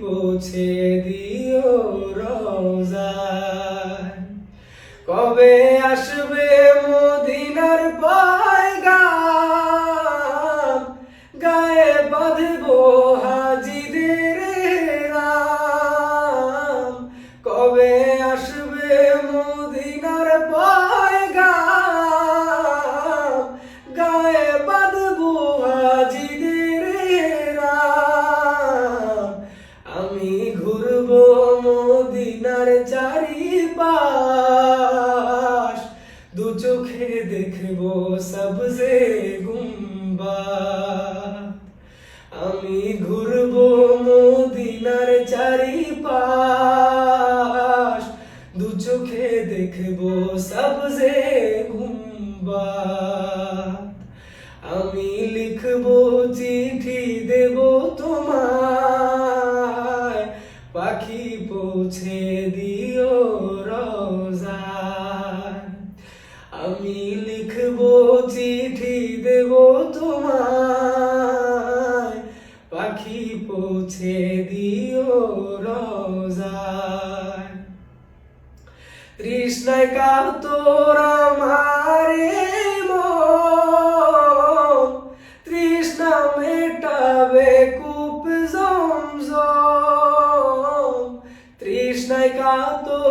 পৌঁছে দেখব সবজে গুম্বা। আমি ঘুরবো মদিনার চারিপাশ। দু চোখে দেখব সবজে গুম্বা। আমি লিখব চিঠি দেব তোমায়। পাখি পৌঁছে দিও রোজায় আমি লিখব চিঠি দেব তোমায়। পাখি পৌঁছে দিও রোজায়। তৃষ্ণায় কাতর আমারে তৃষ্ণা মেটাবে কূপ জমজম। তৃষ্ণায় কাতর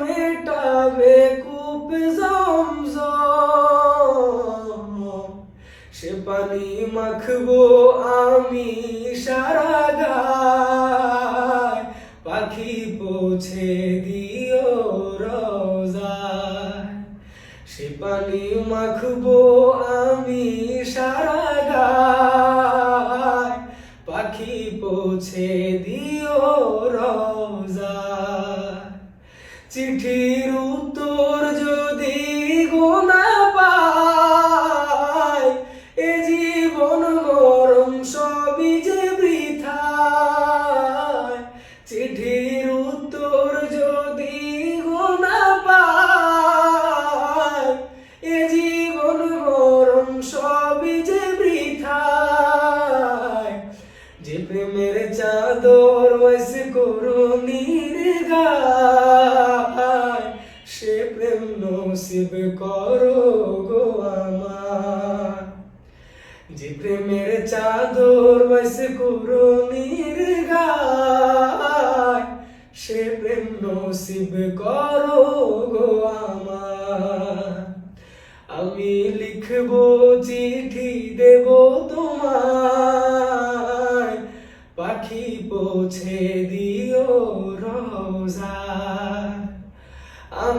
মেটাবে কূপ জমজম। সে পানি মাখবো আমি সারা গায়। পাখি পৌঁছে দিও রোজায় সে পানি মাখবো আমি সারা গায়। পাখি পৌঁছে দিও চিঠির উত্তর যদি গোনা পায় এ জীবন মরণ সবই যে বৃথায়। চিঠির উত্তর যদি গোনা পায় এ জীবন মরণ সবই যে বৃথায়। যে প্রেমের চাদর বয়স করুণীর গায় করো গো আমার। যে প্রেমের চাদর বয়স করুণীর গায়, সে প্রেম নসিব করো গো আমার। আমি লিখব চিঠি দেব তোমায়, পাখি পৌঁছে দিও রোজা